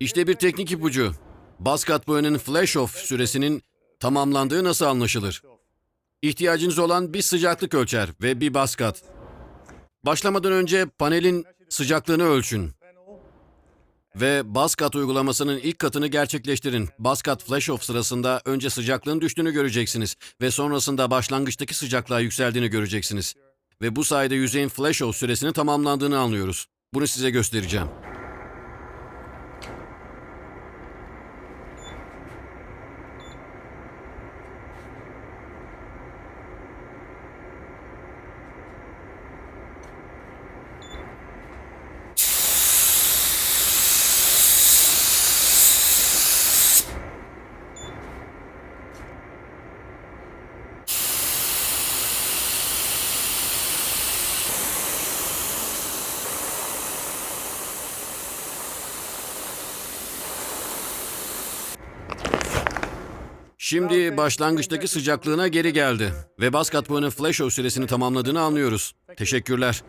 İşte bir teknik ipucu. Baskat boyanın flash off süresinin tamamlandığı nasıl anlaşılır? İhtiyacınız olan bir sıcaklık ölçer ve bir baskat. Başlamadan önce panelin sıcaklığını ölçün. Ve Baskat uygulamasının ilk katını gerçekleştirin. Baskat flash off sırasında önce sıcaklığın düştüğünü göreceksiniz ve sonrasında başlangıçtaki sıcaklığa yükseldiğini göreceksiniz. Ve bu sayede yüzeyin flash off süresinin tamamlandığını anlıyoruz. Bunu size göstereceğim. Şimdi başlangıçtaki sıcaklığına geri geldi ve Baskat boyanın flash off süresini tamamladığını anlıyoruz. Teşekkürler.